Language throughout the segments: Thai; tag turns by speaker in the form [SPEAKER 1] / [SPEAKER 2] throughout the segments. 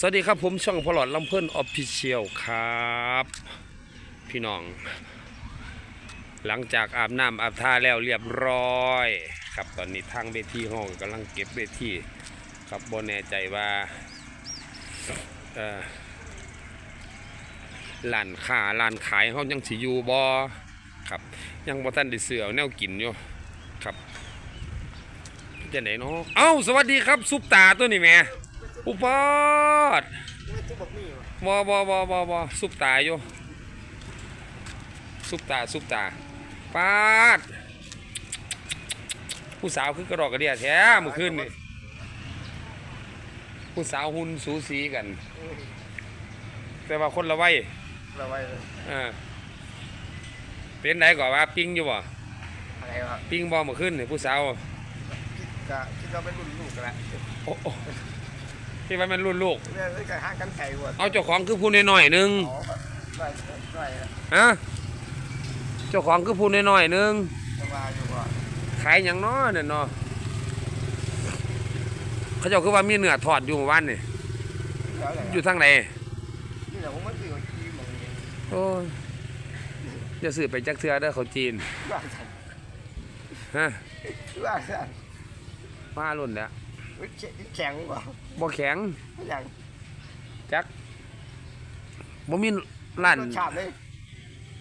[SPEAKER 1] สวัสดีครับผมช่องพลอดลำเพิ่นออฟฟิเชียลครับ พี่น้อง หลังจากอาบน้ำอาบท่าแล้วเรียบร้อย ครับตอนนี้ทางเวทีห้องกำลังเก็บเวทีครับบนแน่ใจว่าเอ่อร้านค้าร้านขายเขายังสิอยู่บ่ครับ ยังบ่ทันได้เสือเอาแนวกินอยู่ครับจะไหนเนาะเอ้าสวัสดีครับซุปตาตัวนี้แม่ อุปาด
[SPEAKER 2] บอ
[SPEAKER 1] บอบอบอบอบอซุปตาอยู่ซุปตาซุปตาปาด ผู้สาวคือกระดอกกระเดียแท้เมื่อคืนนี่ผู้สาวหุ่นสูสีกัน แต่ว่าคนละวัย
[SPEAKER 2] เราไว้เลย
[SPEAKER 1] เออเป็นไดก่อนว่าปิ้งอยู่บ่
[SPEAKER 2] อะไรวะ
[SPEAKER 1] ปิ้งบ่เมื่อคืนนี่ผู้สาว
[SPEAKER 2] คิดก็คิดว่าเป็นรุ่นลูกกันแหละ
[SPEAKER 1] โอ้โอ้ ที่ว่ามันรุ่นลูก
[SPEAKER 2] เรื่องการห้างกันไก่วัว
[SPEAKER 1] เอาเจ้าของคือผู้น้อยๆหนึง
[SPEAKER 2] อ๋อได้ได้
[SPEAKER 1] ฮะเจ้าของคือผู้น้อยๆหนึง
[SPEAKER 2] จะมาอยู่ว่า
[SPEAKER 1] ขายหยังน้อเนี่ยเนาะเขาเจ้าคือว่ามีเนื้อทอดอยู่หมู่บ้านนี่
[SPEAKER 2] แล้วอะไร
[SPEAKER 1] อยู่ทางไหน
[SPEAKER 2] นี่แหละผมไม่ซื้อที่มึง
[SPEAKER 1] โอ้ยจะซื้อไปจักเทือเด้อเขาจีน
[SPEAKER 2] ว่าสั่น
[SPEAKER 1] ฮะ
[SPEAKER 2] ว่าสั่น
[SPEAKER 1] มารุ่นแล้ว
[SPEAKER 2] แข็งกว่า
[SPEAKER 1] บ่แข็ง
[SPEAKER 2] อย่าง
[SPEAKER 1] จักบ่มีร้าน
[SPEAKER 2] รสชาติเลย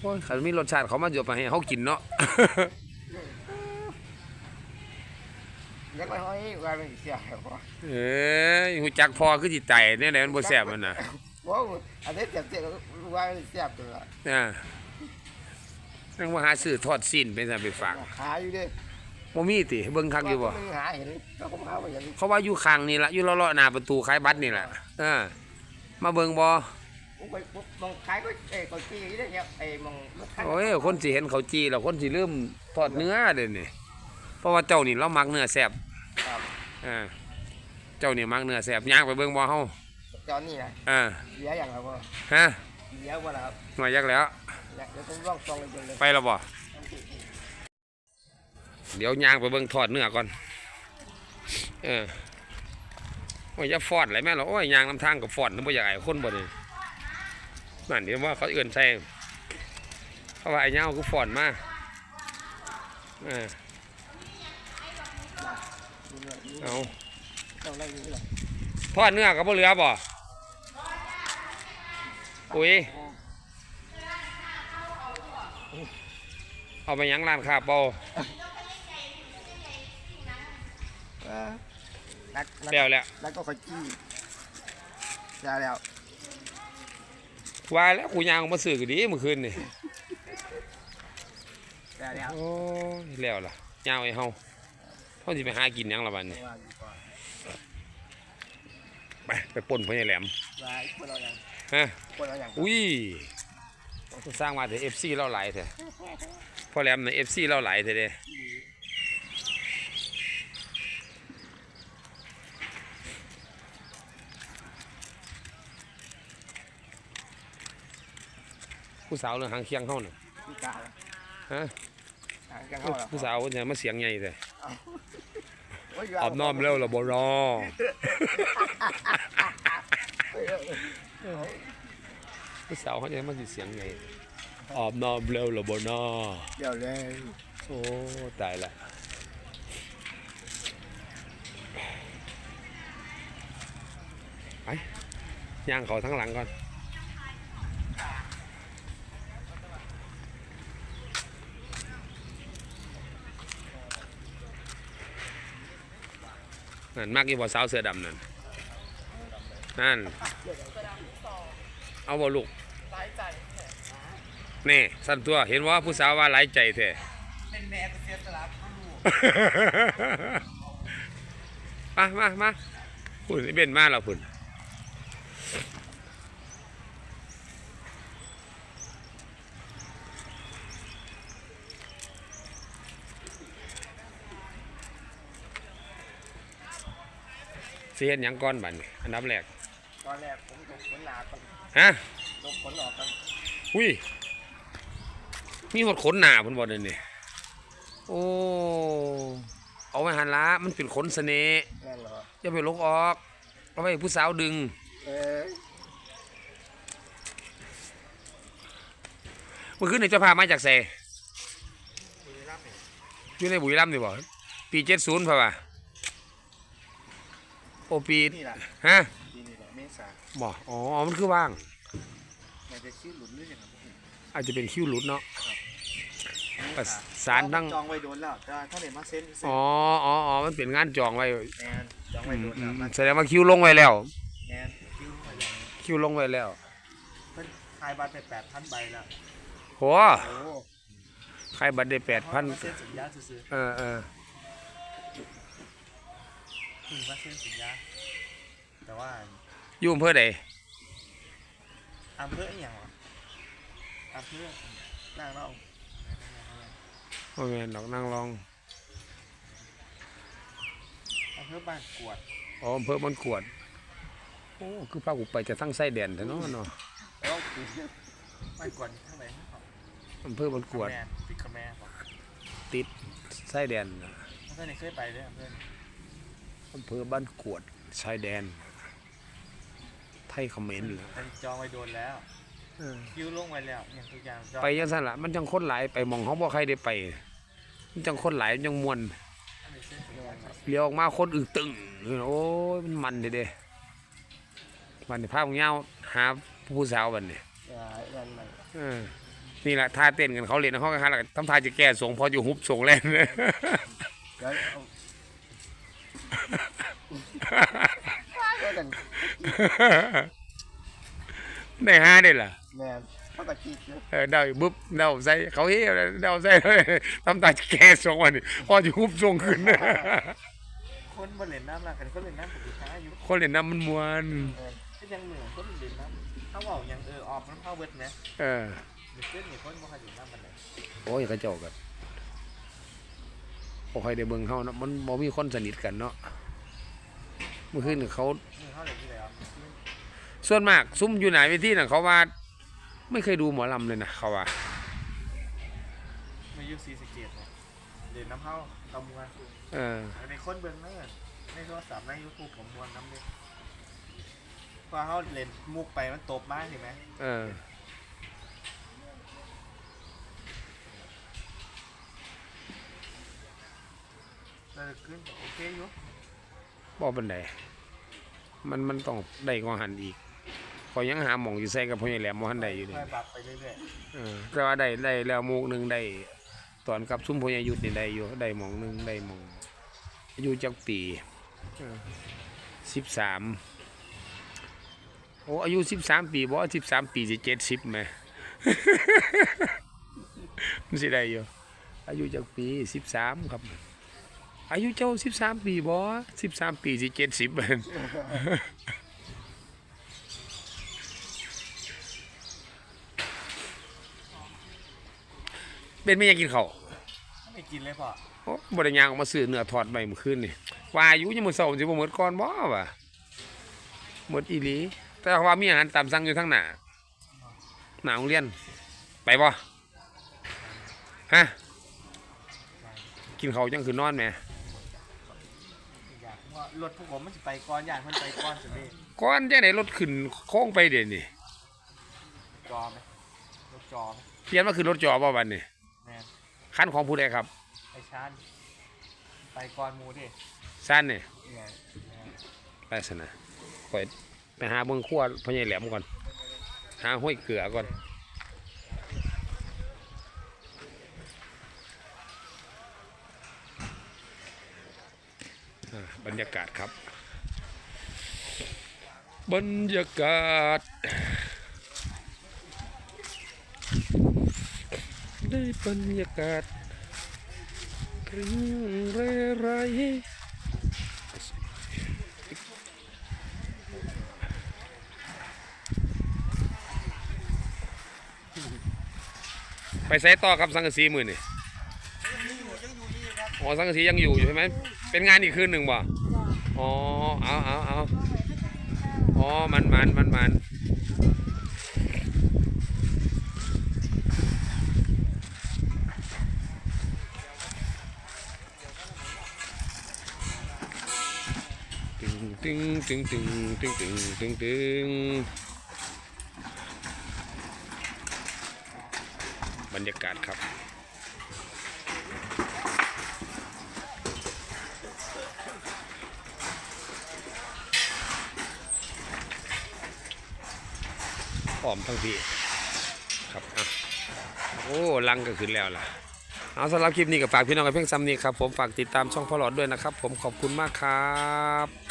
[SPEAKER 1] โอ้ยเขามีรสชาติเขามาหยบมาให้เขากินเนาะ
[SPEAKER 2] ยังไม่ห้อยว่าเป็นเสียหัว
[SPEAKER 1] เอ้ยหูจักพอคือจิตใจเนี่ยแหละมันบ่แซ่บมันน่ะ
[SPEAKER 2] ว้าวอันนี้เจ็บเจ็บว่าเสียบตัวละ
[SPEAKER 1] อ่านั่งมาหาซื้อทอดสิ้นเป็นซั่นไปฝาก
[SPEAKER 2] หาอยู่ดิ
[SPEAKER 1] บ่มีติเบิ่งคักอยู่บ่
[SPEAKER 2] มึงหาเห็นก็ผมหาไปอย่างนี้
[SPEAKER 1] เขาว่าอยู่ข้างนี่ละอยู่เลาะๆหน้าประตูขายบัตรนี่แหละเออมาเบิ่งบ่
[SPEAKER 2] ผมไปผมมองขายก็เอ้ก็จี้ได้เนี่ยไอ้มองรถคัน
[SPEAKER 1] โอ้ยคนสิเห็นเขาจีแล้วคนสิลืมทอดเนื้อเด้นี่เพราะว่าเจ้านี่เรามักเนื้อแซ่บ
[SPEAKER 2] ครับ
[SPEAKER 1] เออเจ้านี่มักเนื้อแซ่บย่างไปเบิ่งบ่เฮา
[SPEAKER 2] ตอนนี้นะ
[SPEAKER 1] เออ
[SPEAKER 2] เหลืออย่างไรบ่
[SPEAKER 1] ฮะ
[SPEAKER 2] เหลือบ่ล่ะครับ
[SPEAKER 1] หน่อยยักแล้ว
[SPEAKER 2] เนี่ยเดี๋ยวผมลองซองเลยเลย
[SPEAKER 1] ไปแล้วบ่ เดี๋ยวย่างไปเบิ่งทอดเนื้อก่อน เออโอ้ยอย่าฟอดอะไรแม่หรอโอ้ยย่างน้ำทางกับฟอดนึกว่าอยากไอ้คนบ่นี่นั่นเดี๋ยวว่าเขาเอื่นใส่เขาว่าไอ้เงาคือฟอดมาเออเอาทอดเนื้อกับบ่เหลือบ่อุ้ยเอาไปยังร้านคาเปา
[SPEAKER 2] นัก
[SPEAKER 1] แปลวแล้ว
[SPEAKER 2] นักก็คอยจี้ได้แล้ว
[SPEAKER 1] ว่าแล้วกูยางออกมาซื้อก็ดีเมื่อคืนนี่
[SPEAKER 2] ได้แล้ว
[SPEAKER 1] โอ้ยแล้วล่ะยาวไอ้เฮาเฮาสิไปหากินหยังละบัดนี้
[SPEAKER 2] ว่าอยู่ก่อน
[SPEAKER 1] ไปไปป่นพ่อใหญ่แหลม
[SPEAKER 2] ว่าคนเราอย่าง
[SPEAKER 1] ฮะ
[SPEAKER 2] คนเราอย่าง
[SPEAKER 1] อุ้ยสร้างมาแต่ FC เราหลายแท้พ่อแหลมน่ะ FC เราหลายแท้เด้ ผู้สาวเรื่องหางเคียงเฮาน่ะ
[SPEAKER 2] พี่กา
[SPEAKER 1] ฮะ
[SPEAKER 2] หางกันเข้าแล้ว
[SPEAKER 1] ผู้สาวเพิ่นจะมาเสียงใหญ่แท้
[SPEAKER 2] โอ้ย
[SPEAKER 1] ออบน้อมแล้วล่ะบ่รอผู้สาวเขาจะมาสิเสียงใหญ่ออบน้อมแล้วล่ะบ่นอ
[SPEAKER 2] เดี๋ยวเลย
[SPEAKER 1] โอ้ตายละไปย่างเขาทั้งหลังก่อน นั่นมากยี่บ่สาวเสื้อดำนั่นนั่น เอาบ่ลูกนี่สั่นตัวเห็นว่าผู้สาวว่าหลายใจแท้
[SPEAKER 2] เป็นแม่ก็เสียสละผู้ลูก
[SPEAKER 1] มามามาพุ่นไอ้เบนมาแล้วพุ่น เฮ็ดหยังก่อนบัดนี้อันดับแรก
[SPEAKER 2] ตอนแรกผมตกขนหนาก่อน
[SPEAKER 1] ฮะ
[SPEAKER 2] ตกขนออกกัน
[SPEAKER 1] อุ้ยมีหดขนหนาพุ่นบ่เดี๋ยวนี้โอ้เอาไว้หันละมันเป็นขนเสน่ห์
[SPEAKER 2] นั่นเหรอ
[SPEAKER 1] อย่าไปลกออกเอาไว้ให้ผู้สาวดึง
[SPEAKER 2] เเอ
[SPEAKER 3] อ
[SPEAKER 1] เมื่อคืนนี่เจ้าพามาจากเซ
[SPEAKER 3] บุรีรัมย์นี่
[SPEAKER 1] อยู่ในบุรีรัมย์นี่บ่ปีเจ็ดศูนย์พ่อว่า โอปี
[SPEAKER 3] นี่แหละ
[SPEAKER 1] ฮะ
[SPEAKER 3] ปีนี่แหละเมษา
[SPEAKER 1] บ่อ๋อ มันคือว่าง
[SPEAKER 3] มันจะชื่อหลุนหรือยังไง
[SPEAKER 1] อาจจะเป็นคิวหลุดเนาะ
[SPEAKER 3] เม
[SPEAKER 1] ประ
[SPEAKER 3] ษา
[SPEAKER 1] สานทั้ง
[SPEAKER 3] จองไว้โดนแล้วแต่ถ้าเดี๋ยวมาเซ็นเซ็น
[SPEAKER 1] อ๋ออ๋ออ๋อมันเป็นงานจองไว้
[SPEAKER 3] แมนจอง
[SPEAKER 1] อื
[SPEAKER 3] ไว้
[SPEAKER 1] ม
[SPEAKER 3] โดน
[SPEAKER 1] อื
[SPEAKER 3] แล้ว
[SPEAKER 1] ม
[SPEAKER 3] มัน
[SPEAKER 1] แสดงว่าคิวลงไว้แล้ว
[SPEAKER 3] แมนคิวมาอย่างนี้
[SPEAKER 1] คิวลงไว้แล้ว
[SPEAKER 3] เพิ่นขายบัตรไปแปดพันใบแล้ว
[SPEAKER 1] โห
[SPEAKER 3] โอ้
[SPEAKER 1] ใครบัตรได้แปดพัน
[SPEAKER 3] มาเซ็นสัญญาซื้อ
[SPEAKER 1] เออเออ
[SPEAKER 3] ๆเพิ่งมาเซ็นสัญญาแต่ว่า
[SPEAKER 1] อยู่อำเภอใด
[SPEAKER 3] อำเภออหย่างวะอำเภอล่างเรา
[SPEAKER 1] โอ้แม่นดอกนางรอง
[SPEAKER 3] อำเภอบ้านกวด
[SPEAKER 1] อ๋ออำเภอมันกวดโอ้คือพากูไปจะทั้งไส้แดนแต่เนาะเนาะ
[SPEAKER 3] แล้วบ้านกวดข้างไหนครับ
[SPEAKER 1] อำเภอมันกวด
[SPEAKER 3] แมนติดกับแม่บอก
[SPEAKER 1] ติดไส้แดนน่ะ
[SPEAKER 3] เพื่อนนี่เคยไปด้วยอำเภอนี่
[SPEAKER 1] อำเภอบ้านกวดชายแดน ไทยเขมรเหรอ
[SPEAKER 3] แต่จองไว้โดนแล้ว
[SPEAKER 1] เออ
[SPEAKER 3] คิวลงไว้แล้วอย่างทุกอย่างจอง
[SPEAKER 1] ไปยังสั่นละมันจังคนหลายไปหมองเขาบ่ใครได้ไปมันจังคนหลายมันจังมวน
[SPEAKER 3] อันนี้เส้นสัญญาครับ
[SPEAKER 1] เลี้ยวออกมาคนอึ้งตึงโอ้ยมันมันเด้เด้มันนี่ภาพของเงาหาผู้สาวบัดนี้
[SPEAKER 3] อ่าอันใหม่
[SPEAKER 1] เออนี่แหละท่าเต้นกันเขาเล่นเขากันฮะแล้วก็ทำท่าจะแก้สงพออยู่ฮุบสงแล่น
[SPEAKER 3] แล้วเอา ก็กัน
[SPEAKER 1] ได้ห้าได้ล่ะ
[SPEAKER 3] แมนเขาตะกี้เนอะ
[SPEAKER 1] เออเดาอยู่บึ๊บเดาใส่เขาเฮ้ยเดาใส่ทำตาจะแก้สงวันนี้พออยู่ฮุบสงขึ้น
[SPEAKER 3] คนบนเล่นน้ำละกันคนเล่นน้ำปกติช้าอยู่
[SPEAKER 1] คนเล่นน้ำมันมวน
[SPEAKER 3] เออก็ยังเหนือคนเล่นน้ำเขาบอกยังเออออกน้ำเข้าเบิดนะ
[SPEAKER 1] เออ
[SPEAKER 3] มีเพื่อนมีคนบ่เคยเล่นน้ำมันเลย
[SPEAKER 1] โอ้ยเขาเจ้ากัน บ่ค่อยได้เบิ่งเขาเนาะมันบ่มีคนสนิทกันเนาะเมื่อคืนนี่เขา
[SPEAKER 3] นี่เขาเล่นที่ไหนอะ
[SPEAKER 1] ส่วนมากซุ่มอยู่ไหนเวทีน่ะเขาว่า ไม่เคยดูหมอลำเลยนะเขาว่า
[SPEAKER 3] มายุซีสเกตเนี่ยเล่นน้ำเข้าตำมวน
[SPEAKER 1] เออ
[SPEAKER 3] ในคนเบิ่งนั่นในโทรศัพท์ในยูทูบผมมวนน้ำเลยพอเขาเล่นมุกไปมันตบมากเห็นไหม
[SPEAKER 1] เออ
[SPEAKER 3] เราขึ้นโอเคอยู่
[SPEAKER 1] บ่เป็นไดมันมันต้องได้กว่าหันอีกขอยยังหาหม่องอยู่ใส่กับพ่อใหญ่แหลมบ่ทันได้อยู่นี่
[SPEAKER 3] ค่อยปรับไปเรื่อย
[SPEAKER 1] เออแต่ว่าได้ได้แล้วหมูกหนึงได้ ตอนกับซุ่มพ่อใหญ่ยุทธนี่ได้อยู่ได้หม่องหนึงได้หม่องอายุจักปีเออ13โอ้อายุ13ปีบ่13ปีสิ70แหม มันสิได้อยู่อายุจักปี13ครับ อายุเจ้า13ปีบ่13ปีสิ70แม่นเป็นไม่อยากกินข้าว
[SPEAKER 3] ๆไม่กินเลยพ่อ
[SPEAKER 1] โอ้บริยางออกมาซื้อเนื้อทอดใบเมื่อคืนนี่ว่าอายุยังมือเสาร์สิบ่หมดก่อนบ่วะหมดอีหลี แต่ว่ามีอาหารตามสั่งอยู่ทั้งหน้าหน้าโรงเรียน ไปบ่ฮะกินข้าวจังคือนอนแหม
[SPEAKER 3] อยากว่า รถพวกผมมันจะไปก่อนอยากมันไปก่อนสุดเลย
[SPEAKER 1] ก่อนจังได๋รถขึ้นโค้งไปเดี๋ยวนี้
[SPEAKER 3] จอไหมรถจอไหม
[SPEAKER 1] เปลี่ยนมาขึ้นรถจอบ่บัดนี้
[SPEAKER 3] แม่น
[SPEAKER 1] คันของผู้ใดครับ
[SPEAKER 3] ไอชานไปก่อนหมูดิ
[SPEAKER 1] ซั่นนี่
[SPEAKER 3] เนี่ย
[SPEAKER 1] ไปซะนะข่อยไปหาเบิ่งครัวพ่อใหญ่แหลมก่อน หาห้วยเกลือก่อน บรรยากาศครับ บรรยากาศ ได้บรรยากาศริงเรไรไปใส่ต่อครับสังกะสีมือนี่อ๋อสังกะสียังอยู่อยู่ใช่ไหม เป็นงานอีกคืนหนึ่งบ่อ๋อ เอาเอาเอาอ๋อ มันมันมันมันตึงตึงตึงตึงตึงตึงตึงตึงบรรยากาศครับ พร้อมทั้งพี่ครับอะโอ้ลังก็ขึ้นแล้วล่ะเอาสำหรับคลิปนี้ก็ฝากพี่น้องกับเพียงซ้ำนี้ครับผมฝากติดตามช่องพ่อหลอดด้วยนะครับ ผมขอบคุณมากครับ